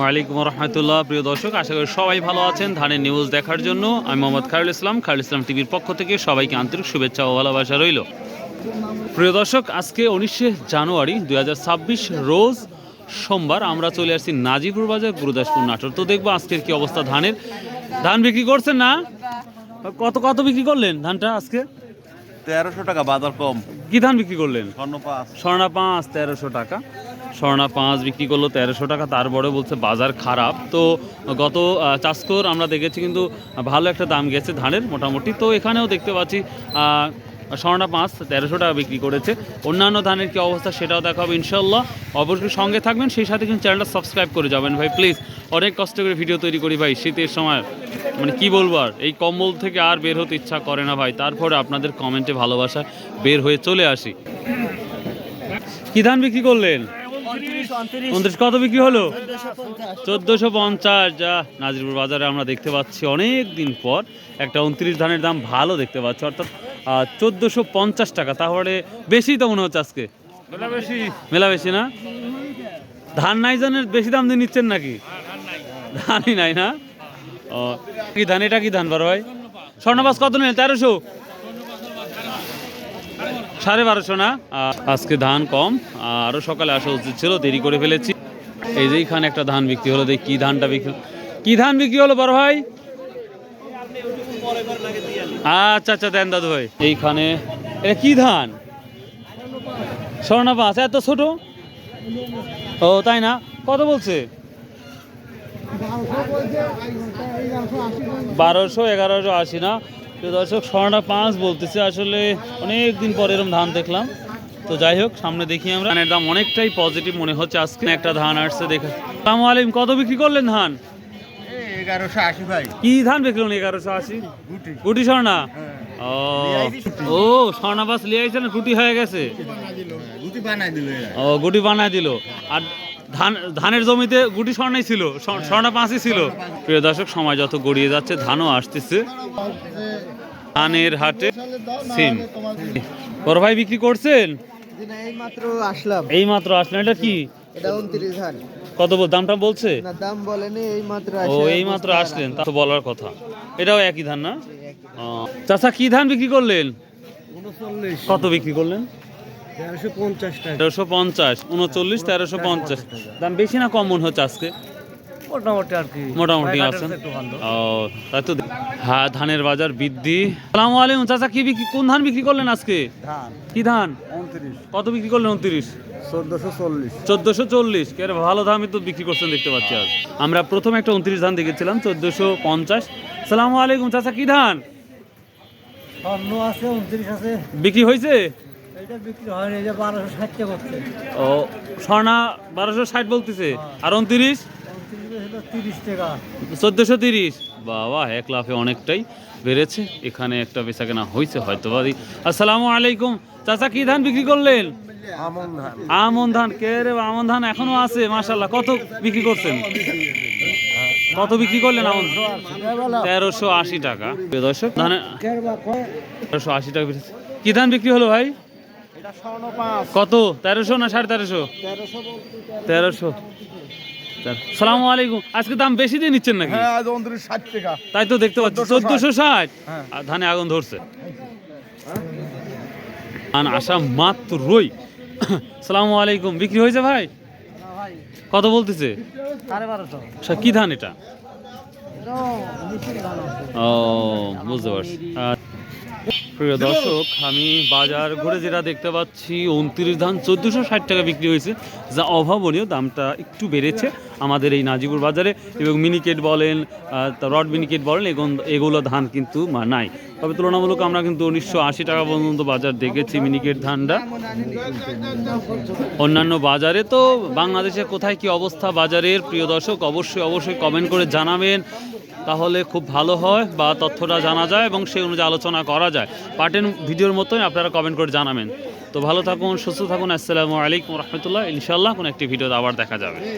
ওয়ালাইকুম রহমতুল্লাহ প্রিয় দর্শক আশা করি সবাই ভালো আছেন। ধানের নিউজ দেখার জন্য আমি মোহাম্মদ খায়রুল ইসলাম খায়রুল ইসলাম টিভির পক্ষ থেকে সবাইকে আন্তরিক শুভেচ্ছা ও ভালোবাসা রইল। প্রিয় দর্শক আজকে উনিশে জানুয়ারি দুই রোজ সোমবার আমরা চলে আসছি নাজিপুর বাজার গুরুদাসপুর নাটোর। তো দেখব আজকের কি অবস্থা ধানের। ধান বিক্রি করছেন না? কত কত বিক্রি করলেন ধানটা আজকে? তেরোশো টাকা বাজার কম। কি ধান বিক্রি করলেন? স্বর্ণ পাঁচ। স্বর্ণা পাঁচ তেরোশো টাকা। স্বর্ণা পাঁচ বিক্রি করল তেরোশো টাকা, তারপরে বলছে বাজার খারাপ। তো গত চাষকর আমরা দেখেছি কিন্তু ভালো একটা দাম গেছে ধানের মোটামুটি। তো এখানেও দেখতে পাচ্ছি স্বর্ণা পাঁচ তেরোশো টাকা বিক্রি করেছে। অন্যান্য ধানের কী অবস্থা সেটাও দেখাবো ইনশাল্লাহ অবশ্যই সঙ্গে থাকবেন, সেই সাথে কিন্তু চ্যানেলটা সাবস্ক্রাইব করে যাবেন। ভাই প্লিজ অনেক কষ্ট করে ভিডিও তৈরি করি ভাই, শীতের সময়। মানে কি বলব আর, এই কম্বল থেকে আর বের হতে ইচ্ছা করে না ভাই। তারপরে আপনাদের কমেন্টে ভালোবাসা বের হয়ে চলে আসি। কি ধান বিক্রি করলেন? উনত্রিশ কত বিক্রি হলো? চোদ্দোশো পঞ্চাশ। যা নাজিরপুর বাজারে আমরা দেখতে পাচ্ছি অনেক দিন পর একটা উনত্রিশ ধানের দাম ভালো দেখতে পাচ্ছি অর্থাৎ চোদ্দোশো পঞ্চাশ টাকা। তাহলে বেশি তো মনে হচ্ছে আজকে? বেশি। মেলা বেশি না? ধান নাই জানের বেশি দাম দিয়ে নিচ্ছেন নাকি? ধানই নাই না? ও কি ধান? এটা কি ধান বড় ভাই? স্বর্ণবাস কত নেই তেরোশো? সাড়ে বারোশো না? আজকে ধান কম আরও সকালে আসা উচিত ছিল, দেরি করে ফেলেছি। এই যে এখানে একটা ধান বিক্রি হলো, দেখ কী ধানটা বিক্রি কী ধান বিক্রি হলো বড় ভাই? আচ্ছা আচ্ছা দেন দাদু ভাই। এইখানে, এটা কী ধান? স্বর্ণা পাঁচ এত ছোট? ও, তাই না? কত বলছে? বারোশো, এগারোশো আশি না? প্রিয় দর্শক স্বর্ণা পাঁচ বলতেছে আসলে অনেক দিন পর এরকম ধান দেখলাম। তো যাই হোক সামনে দেখি আমরা। ধানের দাম অনেকটাই পজিটিভ মনে হচ্ছে আজকে একটা ধান আসছে দেখে। সালামু আলাইকুম কত বিক্রি করলেন ধান? এগারোশো আশি ভাই। কি ধান বিক্রি করলেন এগারোশো আশি? গুটি। স্বর্ণা? ও। ও স্বর্ণা বাস লিয়ে আইছে না গুটি হয়ে গেছে? গুটি বানাই দিল ও গুটি দিল। আর ধান ধানের জমিতে গুটি স্বর্ণাই ছিল স্বর্ণ- স্বর্ণা পাঁচই ছিল। প্রিয় দর্শক সময় যত গড়িয়ে যাচ্ছে ধানও আসতেছে। ধানের হাটে সিম। বড় ভাই বিক্রি করছেন? এই মাত্র আসলাম। এই মাত্র আসলেন এটা কি? এটা উনত্রিশ ধান কত দামটা বলছে? না দাম বলেনি এই মাত্র ও এই মাত্র আসলেন তা তো বলার কথা। এটাও একই ধান না? চাচা কি ধান বিক্রি করলেন? কত বিক্রি করলেন? তেরোশো পঞ্চাশ টাকা। তেরোশো পঞ্চাশ উনচল্লিশ তেরোশো পঞ্চাশ। দাম বেশি না কম মনে হচ্ছে আজকে? মোটামুটি আর কি। মোটামুটি আছেন? ও তাই তো হ্যাঁ ধানের বাজার বৃদ্ধি। সালামু আলাইকুম চাচা কি বিক্রি কোন ধান বিক্রি করলেন আজকে? ধান। কি ধান? কত বিক্রি করলেন উনত্রিশ? চোদ্দশো চল্লিশ। চোদ্দোশো চল্লিশ। কে রে, ভালো দামে তো বিক্রি করছেন দেখতে পাচ্ছি আজ। আমরা প্রথমে একটা উনত্রিশ ধান দেখেছিলাম চোদ্দোশো পঞ্চাশ। সালামু আলাইকুম চাচা কি ধান? আছে উনত্রিশ আছে। বিক্রি হয়েছে? ও স্বর্ণা বারোশো ষাট বলতেছে। আর উনত্রিশ উনত্রিশ হলো তিরিশ টাকা চোদ্দোশো তিরিশ। বাবা এক লাফে অনেকটাই বেড়েছে। এখানে একটা বেচা কেনা হয়েছে হয়তো বাদি আসসালামু আলাইকুম। চাচা কি ধান বিক্রি করলেন? আমন ধান। আমন ধান। কে রে আমন ধান এখনও আছে মাশাল্লাহ কত বিক্রি করছেন? কত বিক্রি করলেন আমন তেরোশো আশি টাকা। দর্শক ধানে তেরোশো আশি টাকা বেড়েছে। কি ধান বিক্রি হলো ভাই? কত? তেরোশো না সাড়ে তেরোশো? তেরোশো। সালামু আলাইকুম। আজকে দাম বেশি দিয়ে নিচ্ছেন নাকি? হ্যাঁ আজ টাকা। তাই তো দেখতে পাচ্ছি। চোদ্দশো ষাট। হ্যাঁ। আর ধানে আগুন ধরছে। ধান আসা মাত্রই। সালামু আলাইকুম। বিক্রি হয়েছে ভাই? কত বলতেছে? আচ্ছা, কি ধান এটা? ও বুঝতে পারছি। প্রিয় দর্শক আমি বাজার ঘুরে যেটা দেখতে পাচ্ছি উনত্রিশ ধান চোদ্দোশো ষাট টাকা বিক্রি হয়েছে। যা অভাবনীয় দামটা একটু বেড়েছে। আমাদের এই নাজিপুর বাজারে এবং মিনিকেট বলেন রড মিনিকেট বলেন এগুলো ধান কিন্তু নাই। তবে তুলনামূলক আমরা কিন্তু উনিশশো আশি টাকা পর্যন্ত বাজার দেখেছি মিনিকেট ধানটা। অন্যান্য বাজারে তো বাংলাদেশে কোথায় কি অবস্থা বাজারের, প্রিয় দর্শক, অবশ্যই অবশ্যই কমেন্ট করে জানাবেন। তাহলে খুব ভালো হয় বা তথ্যটা জানা যায় এবং সেই অনুযায়ী আলোচনা করা যায়। পার্টেন ভিডিওর মতোই আপনারা কমেন্ট করে জানাবেন। তো ভালো থাকুন, সুস্থ থাকুন, আসসালামু আলাইকুম, রহমতুল্লাহ। ইনশাল্লাহ কোনো একটি ভিডিও আবার দেখা যাবে।